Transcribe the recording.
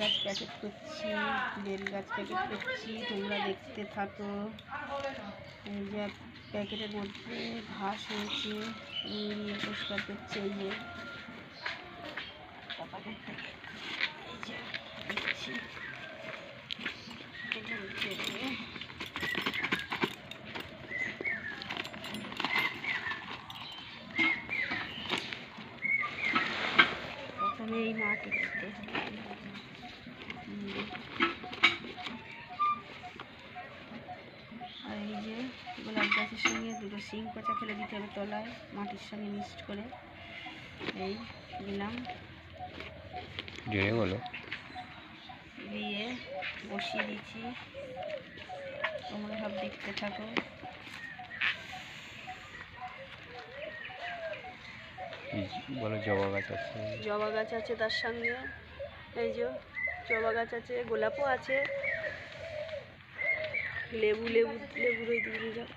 গাছ প্যাকেট করছি, বেল গাছ প্যাকেট করছি, তোমরা দেখতে থাকো। যে প্যাকেটের মধ্যে ঘাস হয়েছে পরিষ্কার করছে, এই যে। এই মাটি করতে গোলাপ গাছের সঙ্গে দুটো শিং পচা ফেলে দিতে হবে তলায় মাটির সঙ্গে মিক্সড করে। এই দিলাম। বলো দিয়ে বসিয়ে দিচ্ছি। তোমরা সব দেখতে থাকো। বলো জবা গাছ আছে। জবা গাছ আছে তার সঙ্গে। এই যে জবা গাছ আছে গোলাপও আছে। লেবু লেবু লেবু ওই দিকে নিয়ে যাও